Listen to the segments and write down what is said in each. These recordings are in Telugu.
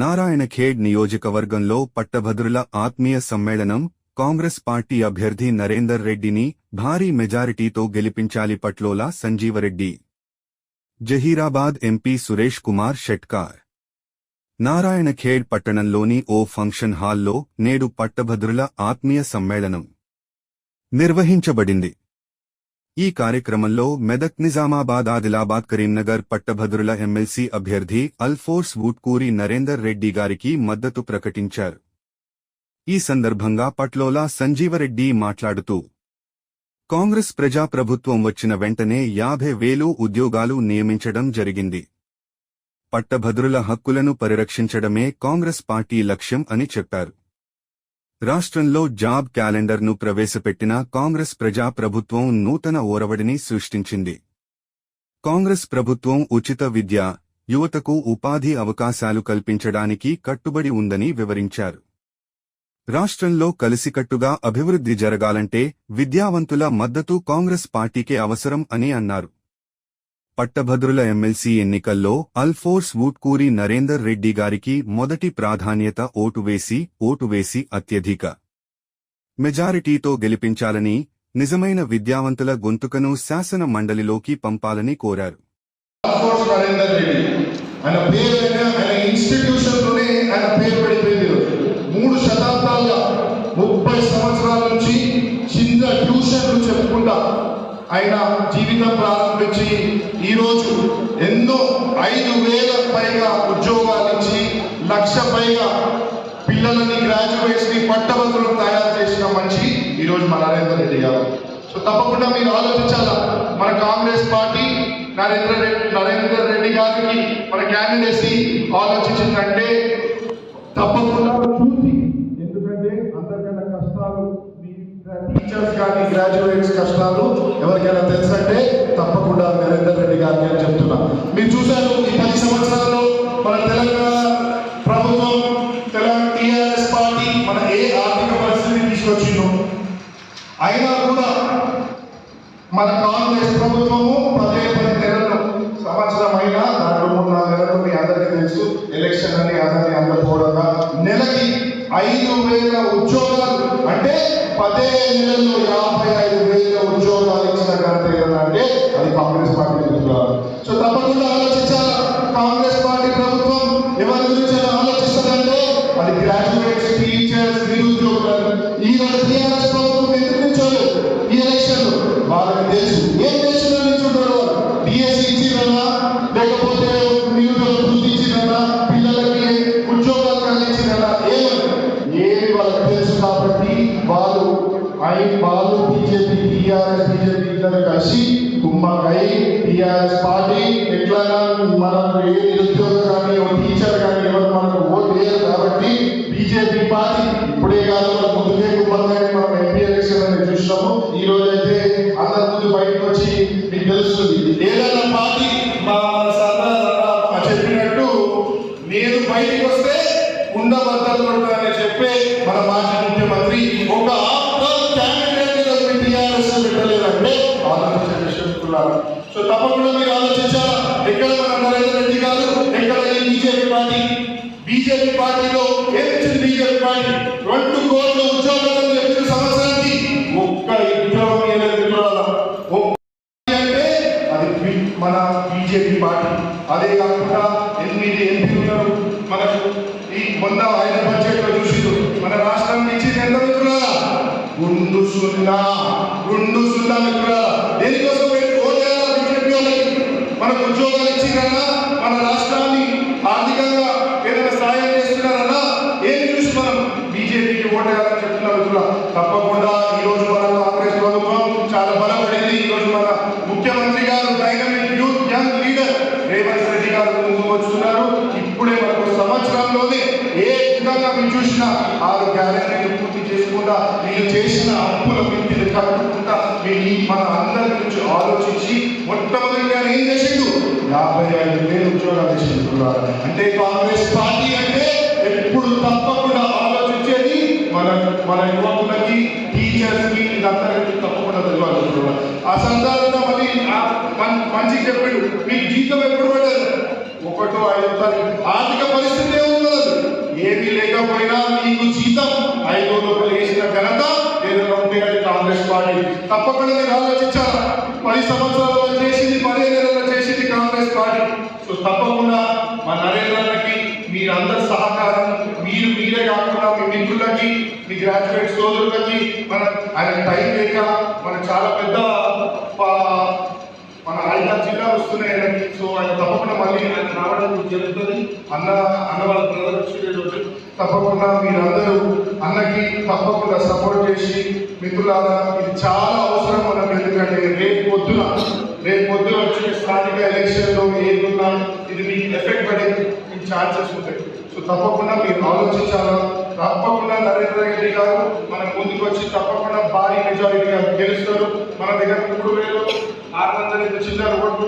నారాయణఖేడ్ నియోజకవర్గంలో పట్టభద్రుల ఆత్మీయ సమ్మేళనం కాంగ్రెస్ పార్టీ అభ్యర్థి నరేందర్ రెడ్డిని భారీ మెజారిటీతో గెలిపించాలి పట్లోలా సంజీవరెడ్డి. జహీరాబాద్ ఎంపీ సురేష్ కుమార్ షెట్కార్. నారాయణఖేడ్ పట్టణంలోని ఓ ఫంక్షన్ హాల్లో నేడు పట్టభద్రుల ఆత్మీయ సమ్మేళనం నిర్వహించబడింది. ఈ కార్యక్రమంలో మెదక్ నిజామాబాద్ ఆదిలాబాద్ కరీంనగర్ పట్టభద్రుల ఎమ్మెల్సీ అభ్యర్థి అల్ఫోర్స్ వూట్కూరి నరేందర్ రెడ్డి గారికి మద్దతు ప్రకటించారు. ఈ సందర్భంగా పట్లోలా సంజీవరెడ్డి మాట్లాడుతూ కాంగ్రెస్ ప్రజాప్రభుత్వం వచ్చిన వెంటనే యాభై వేలు ఉద్యోగాలు నియమించడం జరిగింది. పట్టభద్రుల హక్కులను పరిరక్షించడమే కాంగ్రెస్ పార్టీ లక్ష్యం అని చెప్పారు. రాష్ట్రంలో జాబ్ క్యాలెండర్ను ప్రవేశపెట్టిన కాంగ్రెస్ ప్రజాప్రభుత్వం నూతన ఓరవడిని సృష్టించింది. కాంగ్రెస్ ప్రభుత్వం ఉచిత విద్య యువతకు ఉపాధి అవకాశాలు కల్పించడానికి కట్టుబడి ఉందని వివరించారు. రాష్ట్రంలో కలిసికట్టుగా అభివృద్ధి జరగాలంటే విద్యావంతుల మద్దతు కాంగ్రెస్ పార్టీకే అవసరం అని అన్నారు. పట్టభద్రుల ఎమ్మెల్సీ ఎన్నికల్లో అల్ఫోర్స్ వూట్కూరి నరేందర్ రెడ్డి గారికి మొదటి ప్రాధాన్యత ఓటు వేసి ఓటు వేసి అత్యధిక మెజారిటీతో గెలిపించాలని నిజమైన విద్యావంతుల గొంతుకను శాసన మండలిలోకి పంపాలని కోరారు. ఆయన జీవితం ప్రారంభించి ఈరోజు ఎన్నో ఐదు వేల పైగా ఉద్యోగాలు ఇచ్చి లక్ష పైగా పిల్లలని గ్రాడ్యుయేట్స్ని పట్టభద్రులను తయారు చేసిన మనిషి ఈరోజు మన నరేంద్ర రెడ్డి గారు. సో తప్పకుండా మీరు ఆలోచించాలా? మన కాంగ్రెస్ పార్టీ నరేంద్ర రెడ్డి నరేందర్ రెడ్డి గారికి మన క్యాండిడేసీ ఆలోచించిందంటే తప్పకుండా చూసి ఎందుకంటే అందరికన్నా కష్టాలు టీచర్స్ కానీ గ్రాడ్యుయేట్స్ కష్టాలు ఎవరికైనా తెలుసంటే తప్పకుండా నరేందర్ రెడ్డి గారికి అని చెప్తున్నా. మీరు చూశారు ఈ పది సంవత్సరాల్లో మన తెలంగాణ ప్రభుత్వం తెలంగాణ టీఆర్ఎస్ పార్టీ మన ఏ ఆర్థిక పరిస్థితి తీసుకొచ్చిందో అయినా కూడా మన కాంగ్రెస్ ప్రభుత్వము అంటే అది కాంగ్రెస్ టీఆర్ఎస్ పార్టీ ఎట్లా మనం ఏ నిరుద్యోగ రెండు కోట్ల ఉద్యోగాలను సంవత్సరానికి ఒక్క ఉద్యోగం అంటే అది మన బీజేపీ పార్టీ. అదే కాకుండా ఎనిమిది ఉన్నారు. మనకు ఈ మొన్న ఆయన బడ్జెట్లో చూసిండు మన రాష్ట్రం ఇచ్చింది ఎంత మిత్రులారా? గుండు సున్నా. గుండు సున్నా మిత్రులారా? దేనికోసం మనకు ఉద్యోగాలు ఇచ్చిందన్నా మన రాష్ట్రాన్ని గారు వస్తున్నారు ఇప్పుడే మనకు సంవత్సరంలోనే ఏ విధంగా మీరు చూసినా ఆరు గ్యారెంటీలు పూర్తి చేసుకుంటా మీరు చేసిన అప్పుల మిత్తిని కట్టుకుంటా మీరు మన అందరి గురించి ఆలోచించి మొట్టమొదటిగా ఏం చేసిండు? యాభై ఐదు వేలు ఉద్యోగాలు ఇచ్చింటున్నారు అంటే కాంగ్రెస్ పార్టీ అంటే ఎప్పుడు తప్పకుండా ఆలోచించేది మన మన యువకులకి టీచర్స్కి అందరికీ తప్పకుండా తెలియాలి ఆ సందర్భంలో మళ్ళీ మంచి మం- మంచిగా చెప్పాడు. జీతం ఎప్పుడు పడ్డారు ఒకటో ఆర్థిక పరిస్థితి ఏముండదు లేకపోయినా నీకు జీతం ఐదు రూపాయలు వేసిన ఘనత ఏదైనా ఉంటే అది కాంగ్రెస్ పార్టీ. తప్పకుండా మీరు ఆలోచించాలా? పది సంవత్సరాలు చేసింది పదే నెలలు చేసింది కాంగ్రెస్ పార్టీ. సో తప్పకుండా మా నరేంద్రకి మీరందరి సహకారం మీరు మీరే కాకుండా మీ మిత్రులకి మీ గ్రాడ్యుయేట్ సోదరులకి మన ఆయన టైం లేక మన చాలా పెద్ద మన ఐదారు జిల్లాలు వస్తున్నాయి సో ఆయన తప్పకుండా మళ్ళీ ఆయన రావడానికి జరుగుతుంది. అన్న అన్న వాళ్ళ బ్రదర్ వచ్చి తప్పకుండా మీరందరూ అన్నకి తప్పకుండా సపోర్ట్ చేసి మిత్రులారా ఇది చాలా అవసరం మనకు ఎందుకంటే రేపు పొద్దున రేపు పొద్దున వచ్చే స్థానిక ఎలక్షన్లో ఏదున్నా ఇది మీకు ఎఫెక్ట్ పడే మీకు ఛాన్సెస్ ఉంటాయి. సో తప్పకుండా మీరు ఆలోచించాలా? తప్పకుండా నరేంద్ర రెడ్డి గారు మనం ముందుకు వచ్చి తప్పకుండా భారీ మెజారిటీగా గెలుస్తారు. మన దగ్గర మూడు వేలు ఆరు వందల ఐదు చిల్లర ఓట్లు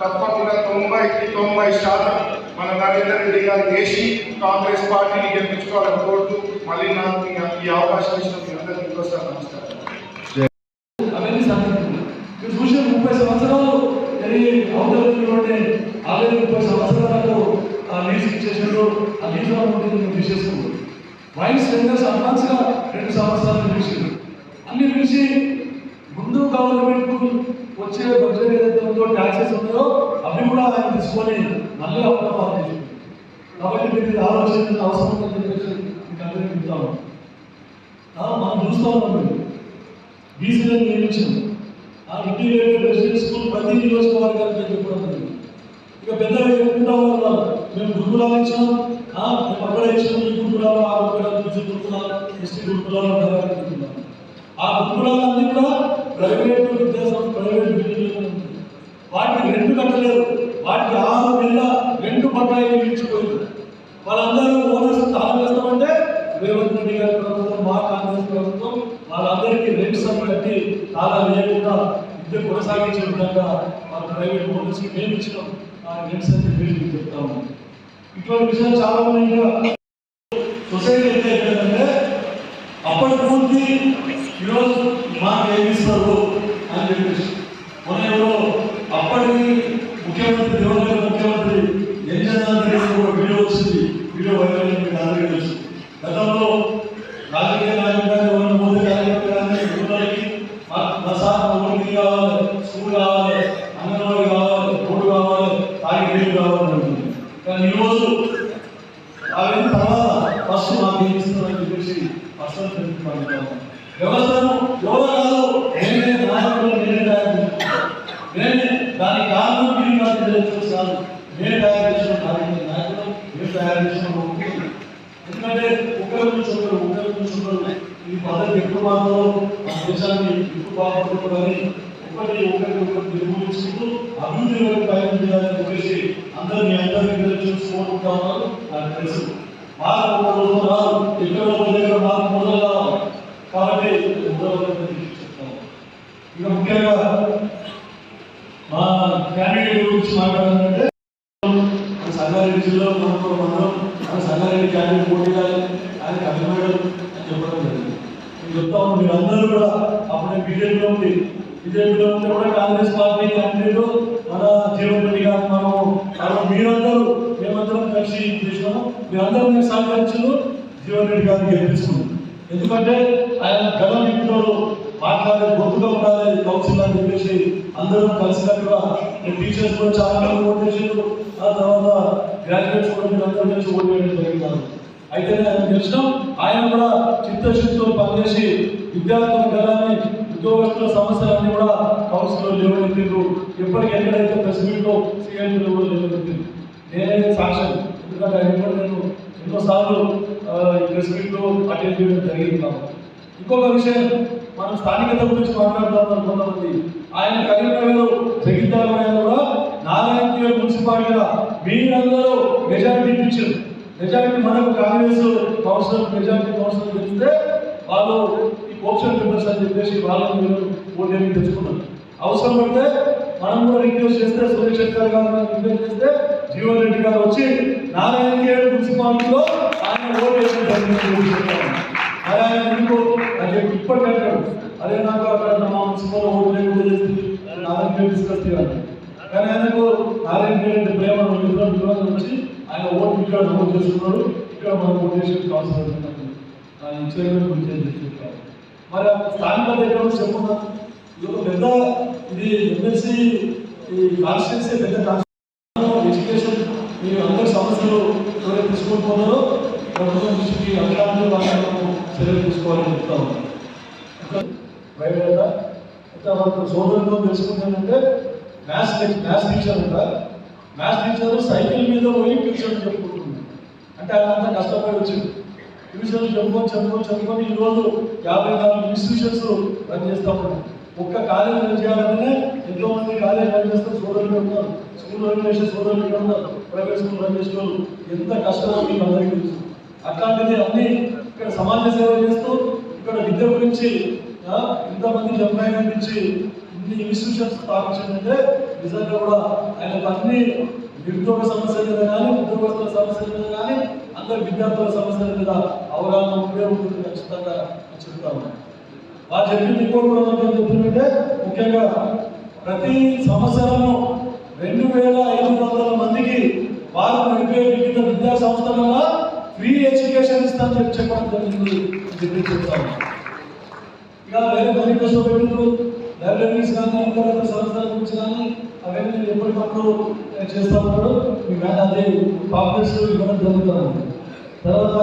తప్పకుండా తొంభైకి తొంభై శాతం మన నరేంద్ర రెడ్డి గారు వేసి కాంగ్రెస్ పార్టీని గెలిపించుకోవాలని కోరుతూ మళ్ళీ నాకు ఈ- అవకాశం ఇచ్చిన మీ అందరికీ ఇంకోసారి నమస్కారం. అవన్నీ మీరు చూసిన ముప్పై సంవత్సరాలు తెలియ అవతలటువంటి ఆల్రెడీ ముప్పై సంవత్సరాలకు లీజ్ ఇచ్చేసినట్టు ఆ లీజ్ ఉంటుంది మేము తీసేసుకున్నాం వైస్ టెండర్స్ అడ్వాన్స్గా రెండు సంవత్సరాలు పిలిచిండ్రు అన్ని పిలిచి ముందు గవర్నమెంట్ వచ్చే బడ్జెట్ ఏదైతే ఉందో ట్యాక్సెస్ ఉన్నాయో అవి కూడా ఆయన తీసుకొని మళ్ళీ అప్పుడు పాస్ చేసింది కాబట్టి మీరు ఇది ఆలోచించిన అవసరం ఉందని చెప్పేసి మీకు అందరికీ చెప్తాము మనం చూస్తా ఉన్నాం మీరు బీసీలను నియమించాము ఆ ఇంటిగ్రేటెడ్ రెసిడెన్స్ స్కూల్ ప్రతి నియోజకవర్గానికి చెప్పడం జరిగింది ఇక పెద్దగా చెప్పుకుంటా ఉన్నారు? మేము గురుకులాలు ఇచ్చాం. మేము అక్కడ ఇచ్చాం. ఈ గురుకులాలు ఆ గురుకులాలు బీసీ గురుకులాలు ఎస్టీ గురుకులాలు. ఆ గురుకులాలన్నీ కూడా ప్రైవేట్ విద్యాసంస్థ ప్రైవేట్ బిల్డింగ్లు వాటికి రెండు కట్టలేదు వాటికి ఆరు నెలల రెండు బకాయిలు ఇచ్చిపోయింది వాళ్ళందరూ ఓనర్స్ దానం చేస్తామంటే రేవంత్ రెడ్డి గారి ప్రభుత్వం మా కాంగ్రెస్ ప్రభుత్వం వాళ్ళందరికీ రెండు సభలు కట్టి తాళాలు వేయకుండా విద్య కొనసాగించే విధంగా వాళ్ళ ప్రైవేట్ ఓనర్స్కి మేము ఇచ్చినాం. ఆ రెండు సభలు మీరు చెప్తాము. ఇటువంటి విషయాలు చాలా ఉన్నాయి ఇంకా సొసైటీ అయితే ఏంటంటే అప్పటి పూర్తి ఈరోజు మాకు ఏమి ఇస్తారు అని చెప్పేసి మన ఎవరో అప్పటి ముఖ్యమంత్రి దివంగత ముఖ్యమంత్రి ఎన్ జనార్దన్ రెడ్డి ఒక వీడియో వచ్చింది వీడియో వైరల్ అయింది మీకు అందరికీ తెలుసు గతంలో రాజకీయ నాయకులు కానీ ఎవరైనా మోదీ కార్యకర్తలు కానీ యువతలకి మా మా సార్ మా ఊరికి కావాలి స్కూల్ కావాలి అంగన్వాడీ కావాలి రోడ్డు కావాలి తాగి నీళ్ళు కావాలి అంటుంది కానీ ఈరోజు అవన్నీ తర్వాత ఫస్ట్ మాకు ఏం ఇస్తున్నారని చెప్పేసి పర్సనల్ ఫ్రెండ్స్ మాట్లాడతాం వ్యవస్థను ఎవరు కాదు నేనే నాయకులు నేనే తయారు నేనే దానికి కారణం మీరు నాకు తెలియజేస్తాను నేను తయారు చేసిన నాయకులు నాయకులు మీరు తయారు చేసిన ఎందుకంటే ఒకరి నుంచి ఒకరు ఒకరి నుంచి ఒకరు ఈ పద్ధతి ఎక్కువ మాత్రం మన దేశాన్ని ఎక్కువ బాగుపడుతుందని ఒకటి ఒకరికి ఒకరు నిర్మూలించుకుంటూ అభివృద్ధి వైపు ప్రయత్నం చేయాలని చెప్పేసి అందరూ మీ అందరికీ చూసుకుంటా ఉన్నారు నాకు తెలుసు. మార్పు ఒక రోజు రాదు ఎక్కడ ఒక దగ్గర మార్పు మొదలు కావాలి. కాబట్టి ఎంతో చెప్తాను ఇక ముఖ్యంగా మా క్యాండిడేట్ గురించి మాట్లాడాలంటే సంగారెడ్డి జిల్లాలో మనకు మనం మన సంగారెడ్డి క్యాండిడేట్ పోటీ ఆయన కమిమేడు అని చెప్పడం జరిగింది. నేను చెప్తా ఉన్నాను మీరు అందరూ కూడా అప్పుడే బీజేపీలో ఉంది బీజేపీలో ఉంటే కూడా కాంగ్రెస్ పార్టీ క్యాండిడేట్ మన జీవన్ రెడ్డి గారు మనము మనం మీరందరూ మేమందరం కలిసి చేసినాము మీరందరూ మీకు సహకరించారు జీవన్ రెడ్డి గారిని గెలిపించుకున్నాం ఎందుకంటే కౌన్సిల్ అని చెప్పేసి అందరం కలిసినట్టుగా నేను టీచర్స్ కూడా చాలా మంది ఓట్ చేసారు ఆ తర్వాత గ్రాడ్యుయేట్స్ కూడా మీరు అందరూ కలిసి ఓట్ వేయడం జరిగినారు అయితే ఆయన గెలిచినాం. ఆయన కూడా చిత్తశుద్ధితో పనిచేసి విద్యార్థుల గలాన్ని ఉద్యోగస్తుల సమస్యలన్నీ కూడా కౌన్సిల్లో లేవనెత్తిండ్రు ఎప్పటికి ఎక్కడైతే ప్రెస్ మీట్లో సీఎం కూడా లేవనెత్తిండ్రు నేనే సాక్ష్యం ఎందుకంటే ఆయన కూడా నేను ఎన్నోసార్లు ప్రెస్ మీట్లో అటెండ్ చేయడం జరిగింది కాబట్టి. ఇంకొక విషయం మనం స్థానికత గురించి మాట్లాడుతున్నాం కొంతమంది. ఆయన కరీంనగర్ జగిత్యాల కూడా నారాయణ మున్సిపాలిటీగా మీరందరూ మెజారిటీ ఇచ్చారు మెజారిటీ మనకు కాంగ్రెస్ కౌన్సిలర్ మెజారిటీ కౌన్సిలర్ తెలిస్తే వాళ్ళు ఈ కోప్షన్ మెంబర్స్ అని చెప్పేసి వాళ్ళని మీరు ఓటేమి తెచ్చుకున్నారు. అవసరం పడితే మనం కూడా రిక్వెస్ట్ చేస్తే సురేష్ శెట్టర్ గారు రిక్వెస్ట్ చేస్తే జీవన్ రెడ్డి గారు వచ్చి నారాయణ మున్సిపాలిటీలో ఆయన ఓటు వేసిన జరిగింది ఆయన ఎందుకు అని చెప్పి ఇప్పటికంటే అదే నాకు అక్కడ మా మున్సిపల్ ఓటు లేకుండా చేసి నారాయణ ఖేడ్ డిస్కస్ చేయాలి. కానీ ఆయనకు నారాయణ ఖేడ్ ప్రేమ విలువ వచ్చి ఆయన ఓటు ఇక్కడ నమోదు చేసుకున్నాడు. ఇక్కడ మనం పొలిటీషియన్ కౌన్సిలర్ ఉన్నట్టు ఆయన చైర్మన్ గురించి చెప్పారు మరి స్థానిక దగ్గర చెప్పుకున్నా ఇది పెద్ద ఇది ఎమ్మెల్సీ ఈ కాన్స్టిట్యున్సీ పెద్ద కాన్స్టిట్యూషన్ ఎడ్యుకేషన్ ఈ అందరి సమస్యలు ఎవరైతే తీసుకొని పోతారో ప్రభుత్వం దృష్టికి అట్లాంటి చర్యలు తీసుకోవాలని చెప్తా ఉన్నాను. బయట అయితే సోదరులతో తెలుసుకుంటానంటే మ్యాథ్స్ మ్యాథ్స్ టీచర్ ఉంటారు మ్యాథ్స్ టీచర్ సైకిల్ మీద పోయి ట్యూషన్ చెప్పుకుంటుంది. అంటే ఆయన అంతా కష్టపడి వచ్చింది. ట్యూషన్ చెప్పుకొని చదువుకొని చదువుకొని ఈ రోజు యాభై నాలుగు ఇన్స్టిట్యూషన్స్ రన్ చేస్తా ఉన్నాం ఒక్క కాలేజ్ రన్ చేయాలంటే ఎంతో మంది కాలేజ్ రన్ చేస్తారు సోదరులు ఉన్నారు స్కూల్ రన్ చేసే సోదరులు ఉన్నారు. ప్రైవేట్ స్కూల్ రన్ చేసే వాళ్ళు. ఎంత కష్టమో మీకు అందరికీ తెలుసు. అట్లాంటిది అన్నీ ఇక్కడ సమాజ సేవ చేస్తూ ఇక్కడ విద్య గురించి ఆ, ఇంతమంది ఎంప్లాయ్ కనిపించి ఇన్ని ఇన్స్టిట్యూషన్స్ స్థాపించిందంటే నిజంగా కూడా ఆయనకు అన్ని నిరుద్యోగ సమస్యల మీద కానీ ఉద్యోగస్తుల సమస్యల మీద కానీ అందరి విద్యార్థుల సమస్యల మీద అవగాహన ఉండే ఉంటుంది ఖచ్చితంగా చెప్తాము చెప్తాను వారు చెప్పింది ఇంకోటి కూడా ఏం చెప్తుందంటే ముఖ్యంగా ప్రతి సంవత్సరము రెండు వేల ఐదు వందల మందికి వారు నడిపే వివిధ విద్యా సంస్థలలో ఫ్రీ ఎడ్యుకేషన్ ఇస్తాను చెప్పి చెప్పడం జరిగింది చెప్పి చెప్తాను. ఇక వేరే మేనిఫెస్టో పెట్టిండ్రు లైబ్రరీస్ కానీ ఇంకా ఇతర సంస్థల గురించి కానీ అవన్నీ ఎప్పటికప్పుడు నేను చేస్తా ఉన్నాడు మీకు అదే పాంప్లెట్స్ ఇవ్వడం జరుగుతుంది. తర్వాత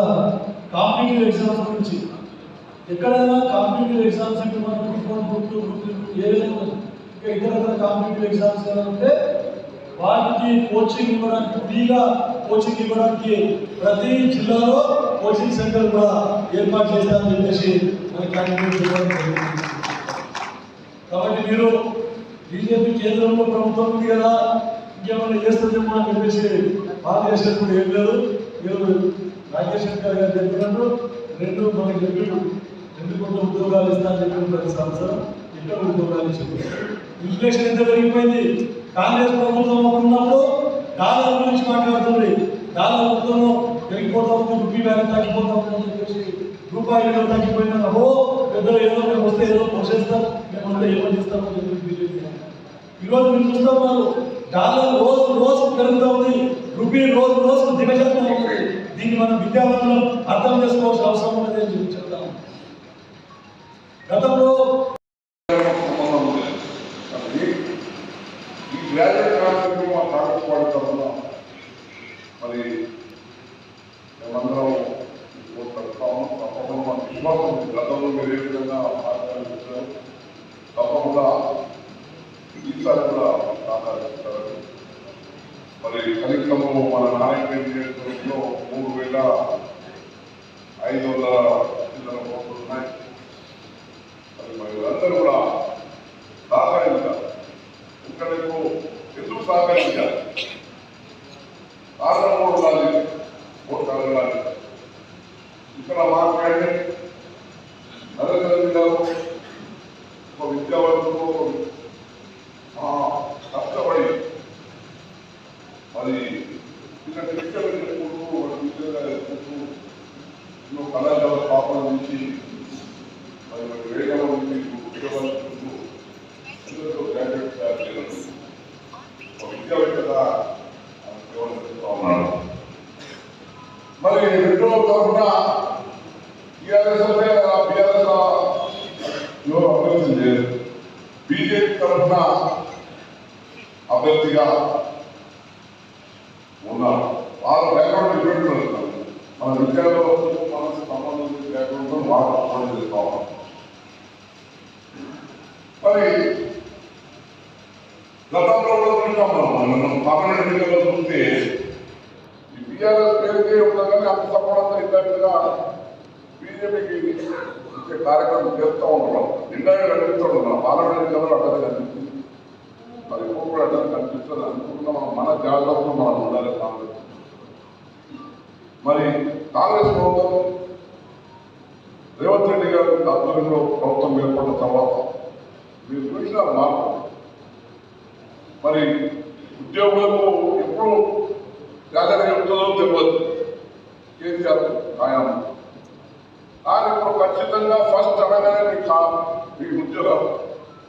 కాంపిటేటివ్ ఎగ్జామ్స్ గురించి. ఎక్కడైనా కాంపిటేటివ్ ఎగ్జామ్స్ అంటే మనం ఫోన్ వన్ ఏ విధంగా? ఇంకా ఇతర ఇతర కాంపిటేటివ్ ఎగ్జామ్స్ ఏమైనా ఉంటే వాటికి కోచింగ్ ఇవ్వడానికి ఫ్రీగా కోచింగ్ ఇవ్వడానికి ప్రతి జిల్లాలో కోచింగ్ సెంటర్ కూడా ఏర్పాటు చేశామని చెప్పేసి మన క్యాండిడేట్ కాబట్టి మీరు బీజేపీ కేంద్రంలో ప్రభుత్వం ఉంది కదా ఇంకేమైనా చేస్తుందేమో అని చెప్పేసి భారతదేశం ఏం లేదు. మీరు రాజేష్ గారు గారు చెప్పినట్టు రెండు మనకి చెప్పారు రెండు కోట్ల ఉద్యోగాలు ఇస్తా చెప్పిన ప్రతి సంవత్సరం ఎక్కడ ఉద్యోగాలు చెప్పారు ఇన్ఫ్లేషన్ ఎంత పెరిగిపోయింది? కాంగ్రెస్ ప్రభుత్వం ఉన్నప్పుడు డాలర్ గురించి మాట్లాడుతుంది. డాలర్ ఉద్యమం పెరిగిపోతా ఉంది రూపీ వ్యాల్యూ తగ్గిపోతా ఉంది అని చెప్పేసి రూపాయి విలువ తగ్గిపోయినా ఓ పెద్దలు ఏదో మేము వస్తే ఏదో పోషేస్తాం మేము వస్తే ఏదో చేస్తామని చెప్పి బీజేపీ ఈరోజు మీరు చూస్తా ఉన్నారు. డాలర్ రోజు రోజు పెరుగుతూ ఉంది. రూపీ రోజు రోజు దిగజారుతూ ఉంది. దీన్ని మనం విద్యావంతులు అర్థం చేసుకోవాల్సిన అవసరం ఉన్నది అని చెప్పి చెప్తాను గతంలో సంబంధం లేదు కాబట్టి ఈ గ్రాడ్యుయేట్ కార్యక్రమం కాకపోవడం వల్ల మరి మేమందరం ఇప్పుడు పెడతాము తప్పకుండా మాకు విశ్వాసం ఉంది గతంలో మీరు ఏ విధంగా ఆచరించారు తప్పకుండా ఈసారి కూడా ఆచరిస్తారు మరి కనీసము మన నారాయణ నియోజకవర్గంలో మూడు వేల ఐదు వందల చిల్లర కోట్లు ఉన్నాయి మరి మనందరూ కూడా సహకరించాలి ఇక్కడకు ఎందుకు సహకరించాలి కారణం కూడా ఉండాలి ఓటు అడగాలి ఇక్కడ మాట్లాడి నరేంద్ర మోదీ గారు ఒక విద్యావంతులు ఆ, కష్టపడి మరి ఇక్కడ తీసుకెళ్ళినప్పుడు విద్యగా ఎత్తుకుంటూ ఎన్నో కళాశాల స్థాపన నుంచి మరి మరి వేగంగా ఉంది ఉద్యోగాలు అందరితో గ్రాడ్యుయేట్ తయారు చేయడం ఒక విద్యావేత్తగా ఆయన సేవలు చేస్తూ ఉన్నాడు మరి రెండో తరఫున టీఆర్ఎస్ అంటే ఆ బీఆర్ఎస్లో అభ్యర్థి లేదు బీజేపీ తరఫున అభ్యర్థిగా ఉన్నారు వాళ్ళ బ్యాక్గ్రౌండ్ డిఫరెంట్ ఉంటుంది మన విద్యాలో మనకు సంబంధించిన బ్యాక్గ్రౌండ్ వాళ్ళు అర్థం చేసుకోవాలి మరి గతంలో కూడా మనం మనం పార్లమెంట్ ఎన్నికల్లో చూస్తే ఈ పేరుకే ఉండగానే అంత సపోర్ట్ ఇద్దరుగా బీజేపీకి ఇచ్చే కార్యక్రమం చేస్తూ ఉంటున్నాం నిండాగా కనిపిస్తుంటున్నాం పార్లమెంట్ ఎన్నికల్లో అడ్డగా కనిపిస్తుంది మరి ఇప్పుడు కూడా అడ్డగా కనిపిస్తుంది అనుకుంటున్నాం మన జాగ్రత్తలు మనం ఉండాలి కాంగ్రెస్ మరి కాంగ్రెస్ ప్రభుత్వం రేవంత్ రెడ్డి గారి ఆధ్వర్యంలో ప్రభుత్వం ఏర్పడిన తర్వాత మీరు చూసిన మార్పు మరి ఉద్యోగులకు ఎప్పుడు జాగ్రత్తగా ఉంటుందో తెలియదు కేసీఆర్ ఆయన కానీ ఇప్పుడు ఖచ్చితంగా ఫస్ట్ అనగానే మీకు మీ ఉద్యోగం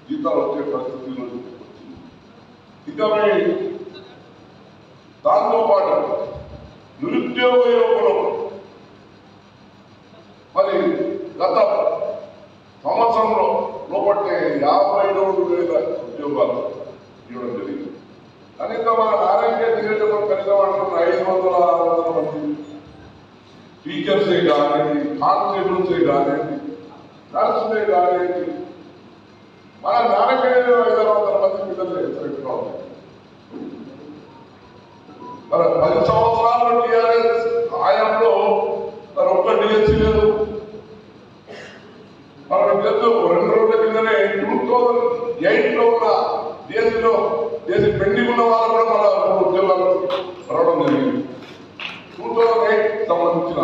జీతాలు వచ్చే పరిస్థితిలో ఇక మీ దాంతో పాటు నిరుద్యోగ యువకులు మరి గత సంవత్సరంలో లోపట్టే యాభై రెండు వేల ఉద్యోగాలు. ఇవ్వడం జరిగింది. కానీ ఇంకా మన నారాయణ నియోజకవర్గం పెద్దవాళ్ళు ఐదు వందల ఆరు వందల మంది టీచర్స్ కానివ్వండి కానిస్టేబుల్సే కానివ్వండి నర్సులే కానివ్వండి మన నారాయణ ఐదు వందల మంది పిల్లలు హెచ్చరికగా మరి పది సంవత్సరాలు టీఆర్ఎస్ ఆయంలో మరి ఒక్క డిఎస్సీ లేదు. మన పిల్లలు రెండు రోజుల కిందనే టూ థౌజండ్ ఎయిట్లో ఉన్న దేశంలో దేశ పెండింగ్ ఉన్న వాళ్ళు కూడా మన ఉద్యోగాలు రావడం జరిగింది. టూ థౌజండ్ ఎయిట్ సంబంధించిన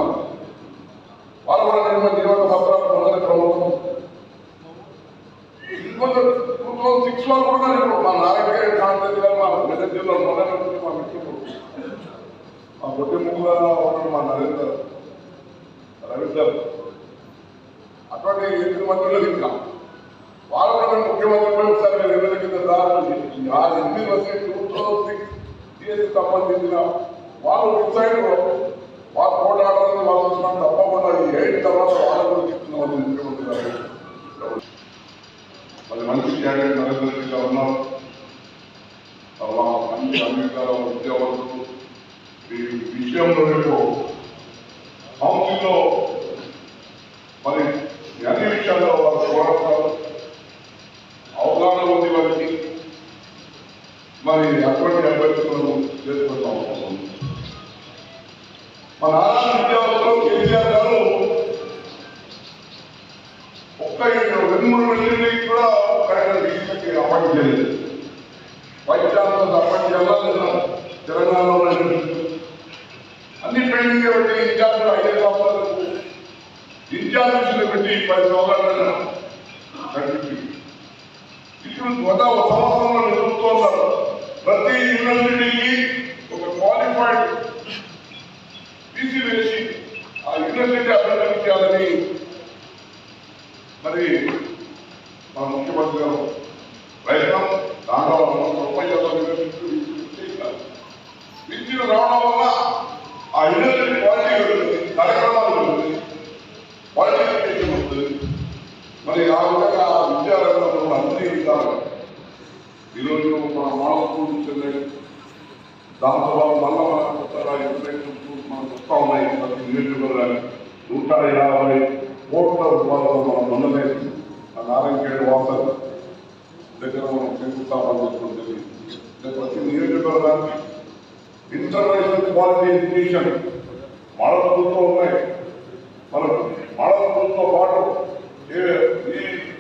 వాళ్ళు కూడా నిర్మ జీవన పత్రాలు పొందని ప్రభుత్వం. ఇంకొంచెం టూ థౌజండ్ సిక్స్ వాళ్ళు కూడా ఇప్పుడు మా నారాయణ కాంగ్రెస్ గారు మా మెదక్ జిల్లా మొదటి మా మిత్రులు మా బొట్టి ముగ్గుల మా నరేందర్ రవీందర్ అటువంటి ఎనిమిది మందిలో ఇంకా వాళ్ళు ముఖ్యమంత్రి పోయి ఒకసారి మేము కింద దారులు ఆ ఎనిమిది మంది టూ థౌసండ్ సిక్స్ సిఎస్కి సంబంధించిన వాళ్ళు డిసైడ్ వాళ్ళు పోటాడాలని వాళ్ళు వచ్చిన తప్పకుండా ఈ ఎయిట్ తర్వాత వాళ్ళ గురించి ఇస్తున్నాం ముఖ్యమంత్రి గారు. అది మంచి క్యాండిడేట్ నరేంద్ర రెడ్డి గారు ఉన్నారు. తర్వాత మంచి అంగీకారం ఉద్యోగులు ఈ విషయంలో ఇన్ఛార్జీలు పెట్టి పది సంవత్సరాలు నడిపి ఇప్పుడు గత ఒక సంవత్సరంలో నిలుపుతున్నారు ప్రతి యూనివర్సిటీకి ఒక క్వాలిఫైడ్ తీసివేసి ఆ యూనివర్సిటీ అభివృద్ధి చేయాలని మరి మా ముఖ్యమంత్రి గారు ప్రయత్నం దాంట్లో ముప్పై శాతం యూనివర్సిటీలు రావడం వల్ల ఆ యూనివర్సిటీ మరి ఆ విధంగా ఆ విద్యారంగంలో అన్ని విధాలు ఈరోజు మన మోడల్ స్కూల్ దాంతో మళ్ళా మన కొత్తగా ఇంటర్నేషనల్ మనకు వస్తూ ఉన్నాయి. ప్రతి నియోజకవర్గాన్ని నూట యాభై కోట్ల రూపాయలు మనం మొన్ననే ఆ నారాయణఖేడ్ వాసర్ దగ్గర మనం శంకుస్థాపన చేసుకోవడం జరిగింది. ప్రతి నియోజకవర్గానికి ఇంటర్నేషనల్ క్వాలిటీ ఎడ్యుకేషన్ మోడల్ ఉన్నాయి. మనం మోడల్ పాటు Yeah.